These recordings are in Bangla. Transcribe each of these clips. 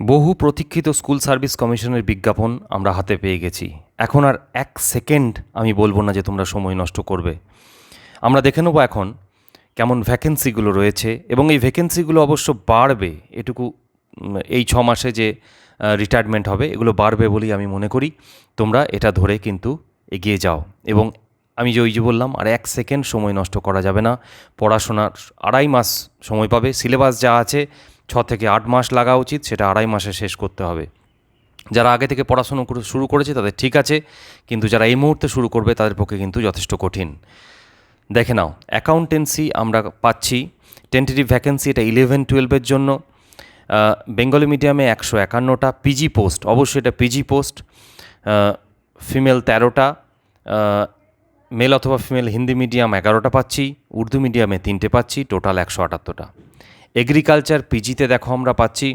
বহু প্রতীক্ষিত স্কুল সার্ভিস কমিশনের বিজ্ঞাপন আমরা হাতে পেয়ে গেছি। এখন আর এক সেকেন্ড আমি বলব না যে তোমরা সময় নষ্ট করবে। আমরা দেখে নেব এখন কেমন ভ্যাকেন্সিগুলো রয়েছে এবং এই ভ্যাকেন্সিগুলো অবশ্য বাড়বে, এটুকু এই ছ মাসে যে রিটায়ারমেন্ট হবে, এগুলো বাড়বে বলেই আমি মনে করি। তোমরা এটা ধরে কিন্তু এগিয়ে যাও এবং আমি যে ওই যে বললাম, আর এক সেকেন্ড সময় নষ্ট করা যাবে না। পড়াশোনার আড়াই মাস সময় পাবে, সিলেবাস যা আছে ছ থেকে আট মাস লাগা উচিত, সেটা আড়াই মাসে শেষ করতে হবে। যারা আগে থেকে পড়াশুনো শুরু করেছে তাদের ঠিক আছে, কিন্তু যারা এই মুহূর্তে শুরু করবে তাদের পক্ষে কিন্তু যথেষ্ট কঠিন। দেখে নাও অ্যাকাউন্টেন্সি আমরা পাচ্ছি টেন্টেটিভ ভ্যাকেন্সি এটা ইলেভেন টুয়েলভের জন্য। বেঙ্গলি মিডিয়ামে একশো একান্নটা পিজি পোস্ট অবশ্যই এটা পিজি পোস্ট ফিমেল তেরোটা মেল অথবা ফিমেল হিন্দি মিডিয়াম এগারোটা পাচ্ছি, উর্দু মিডিয়ামে তিনটে পাচ্ছি টোটাল একশো আটাত্তরটা। এগ্রিকালচার পিজিতে দেখো আমরা পাচ্ছি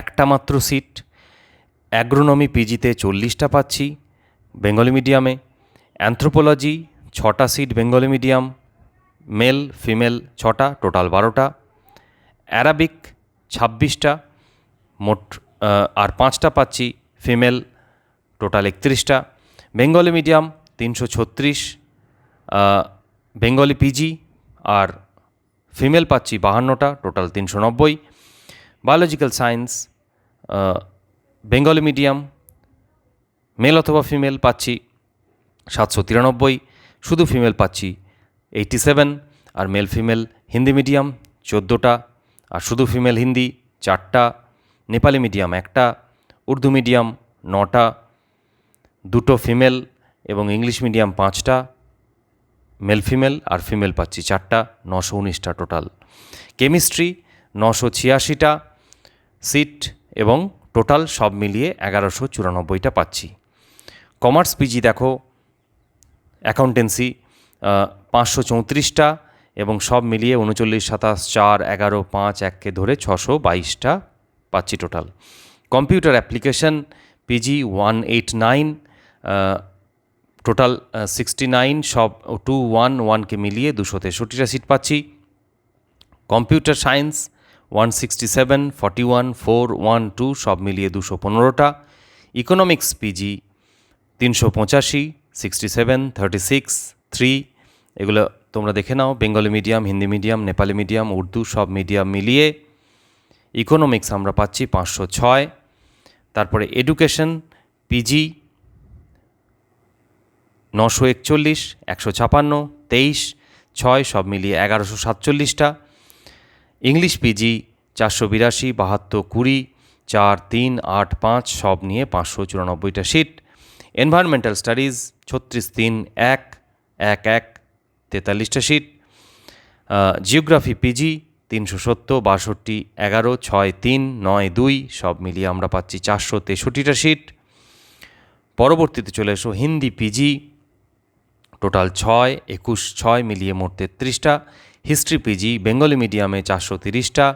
একটা মাত্র সিট। অ্যাগ্রোনমি পিজিতে চল্লিশটা পাচ্ছি বেঙ্গলি মিডিয়ামে। অ্যানথ্রোপোলজি ছটা seat Bengali medium, male, female ছটা, টোটাল বারোটা। অ্যারাবিক ছাব্বিশটা, মোট আর পাঁচটা পাচ্ছি ফিমেল, টোটাল একত্রিশটা। বেঙ্গলি মিডিয়াম তিনশো ছত্রিশ বেঙ্গলি পিজি আর ফিমেল পাচ্ছি বাহান্নটা, টোটাল তিনশো নব্বই। Biological science Bengali medium, male অথবা ফিমেল পাচ্ছি সাতশো তিরানব্বই, শুধু ফিমেল পাচ্ছি এইটি সেভেন, আর মেল ফিমেল হিন্দি মিডিয়াম চোদ্দোটা, আর শুধু ফিমেল হিন্দি চারটা, নেপালি মিডিয়াম একটা, উর্দু মিডিয়াম নটা, দুটো ফিমেল এবং ইংলিশ মিডিয়াম পাঁচটা মেল ফিমেল আর ফিমেল পাচ্ছি চারটা, নশো উনিশটা টোটাল। কেমিস্ট্রি, নশো ছিয়াশিটা সিট এবং টোটাল সব মিলিয়ে এগারোশো চুরানব্বইটা পাচ্ছি। কমার্স পিজি দেখো, অ্যাকাউন্টেন্সি পাঁচশো চৌত্রিশটা এবং সব মিলিয়ে উনচল্লিশ, সাতাশ, চার, এগারো, পাঁচ এককে ধরে ছশো বাইশটা পাচ্ছি total. Computer application, PG one eight nine total sixty nine সব টু ওয়ান ওয়ানকে মিলিয়ে দুশো তেষট্টিটা সিট পাচ্ছি। Computer science one sixty seven forty one four one two সব মিলিয়ে দুশো পনেরোটা। ইকোনমিক্স পিজি তিনশো পঁচাশি sixty seven thirty six three এগুলো তোমরা দেখে নাও। Bengali medium Hindi medium Nepali medium Urdu সব মিডিয়াম মিলিয়ে ইকোনমিক্স আমরা পাচ্ছি পাঁচশো ছয়। তারপরে এডুকেশন পিজি নশো একচল্লিশ, একশো ছাপান্ন, তেইশ, ছয় সব মিলিয়ে এগারোশো সাতচল্লিশটা। ইংলিশ পিজি চারশো বিরাশি, বাহাত্তর কুড়ি, চার, তিন, আট, পাঁচ সব নিয়ে পাঁচশো চুরানব্বইটা সিট। এনভায়রনমেন্টাল স্টাডিজ ছত্রিশ, তিন, এক এক এক, তেতাল্লিশটা সিট। জিওগ্রাফি পিজি তিনশো সত্তর, বাষট্টি, এগারো, ছয়, তিন, নয়, দুই সব মিলিয়ে আমরা পাচ্ছি চারশো তেষট্টিটা সিট। পরবর্তীতে চলে এসো হিন্দি পিজি টোটাল ছয়, একুশ, ছয় মিলিয়ে মোট তেত্রিশটা। হিস্ট্রি পিজি, বেঙ্গলি মিডিয়ামে চারশো তিরিশটা।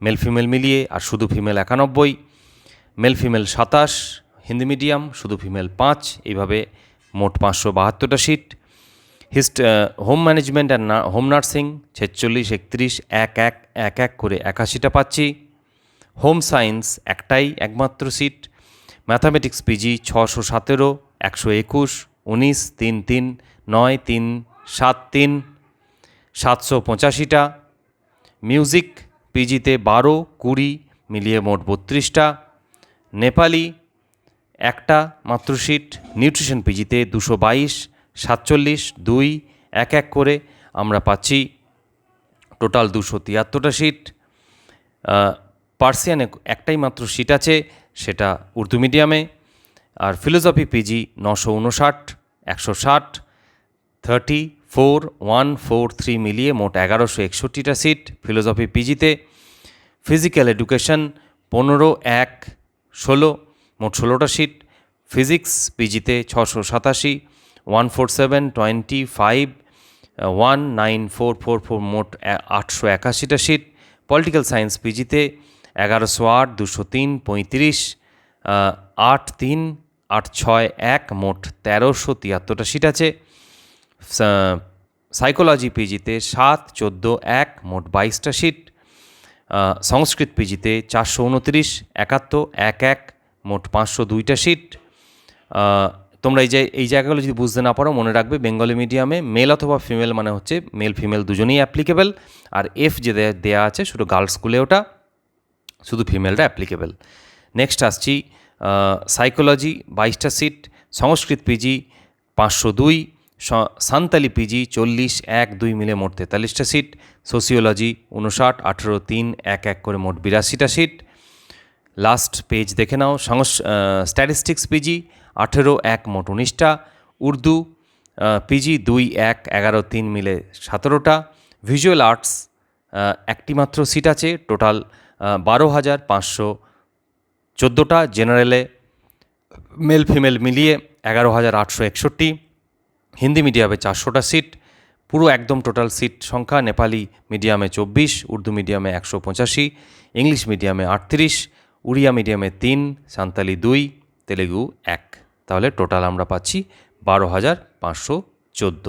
মেল ফিমেল মিলিয়ে, আর শুধু ফিমেল একানব্বই। মেল ফিমেল সাতাশ, হিন্দি মিডিয়াম, শুধু ফিমেল পাঁচ, এইভাবে মোট পাঁচশো বাহাত্তরটা seat. হিস্ট home management and home nursing, ছেচল্লিশ, একত্রিশ, এক এক এক এক করে একাশিটা পাচ্ছি। হোম সায়েন্স একটাই একমাত্র সিট। ম্যাথামেটিক্স পিজি, ছশো সতেরো, একশো একুশ, উনিশ, তিন তিন নয় তিন, সাত তিন, সাতশো পঁচাশিটা। মিউজিক পিজিতে বারো কুড়ি মিলিয়ে মোট বত্রিশটা। নেপালি একটা মাত্র সিট নিউট্রিশন পিজিতে দুশো বাইশ, সাতচল্লিশ, দুই, এক এক করে আমরা পাচ্ছি। টোটাল দুশো তিয়াত্তরটা সিট পার্সিয়ানে একটাই মাত্র সিট আছে, সেটা উর্দু মিডিয়ামে। আর ফিলোসফি পিজি নশো উনষাট, একশো ষাট thirty four one four three মিলিয়ে মোট এগারোশো একষট্টিটা সিট ফিলোসফি পিজিতে ফিজিক্যাল এডুকেশন পনেরো, এক, ষোলো, মোট ষোলোটা সিট ফিজিক্স পিজিতে ছশো সাতাশি one four seven twenty five one nine four four four মোট আটশো একাশিটা সিট পলিটিক্যাল সায়েন্স পিজিতে এগারোশো আট, দুশো তিন, পঁয়ত্রিশ আট তিন, আট ছয়, এক, মোট তেরোশো তিয়াত্তরটা সিট আছে। সাইকোলজি পিজিতে সাত, চোদ্দ, এক, মোট বাইশটা সিট সংস্কৃত পিজিতে চারশো উনত্রিশ, একাত্তর, এক এক, মোট পাঁচশো দুইটা সিট তোমরা এই যে এই জায়গাগুলো যদি বুঝতে না পারো, মনে রাখবে বেঙ্গলি মিডিয়ামে মেল অথবা ফিমেল মানে হচ্ছে মেল ফিমেল দুজনেই অ্যাপ্লিকেবল আর এফ যে দেয়া আছে শুধু গার্লস স্কুলে ওটা, শুধু ফিমেলরা অ্যাপ্লিকেবল নেক্সট আসছি সাইকোলজি বাইশটা সিট সংস্কৃত পিজি পাঁচশো দুই সান্তালি পিজি চল্লিশ, এক, দুই মিলে মোট তেতাল্লিশটা সিট। সোসিওলজি উনষাট, আঠেরো, তিন, এক এক করে মোট বিরাশিটা সিট। লাস্ট পেজ দেখে নাও, সংস স্ট্যাটিস্টিক্স পিজি আঠেরো, এক, মোট উনিশটা। উর্দু পিজি দুই, এক, এগারো, তিন মিলে সতেরোটা। ভিজুয়াল আর্টস একটি মাত্র সিট আছে, টোটাল বারো হাজার পাঁচশো চোদ্দোটা। জেনারেলে মেল ফিমেল মিলিয়ে এগারো হাজার আটশো একষট্টি। হিন্দি মিডিয়ামে চারশোটা সিট, পুরো একদম টোটাল সিট সংখ্যা, নেপালি মিডিয়ামে চব্বিশ, উর্দু মিডিয়ামে একশো পঁচাশি, ইংলিশ মিডিয়ামে আটত্রিশ, উড়িয়া মিডিয়ামে তিন সান্তালি দুই, তেলেগু এক। তাহলে টোটাল আমরা পাচ্ছি বারো হাজার পাঁচশো চোদ্দ।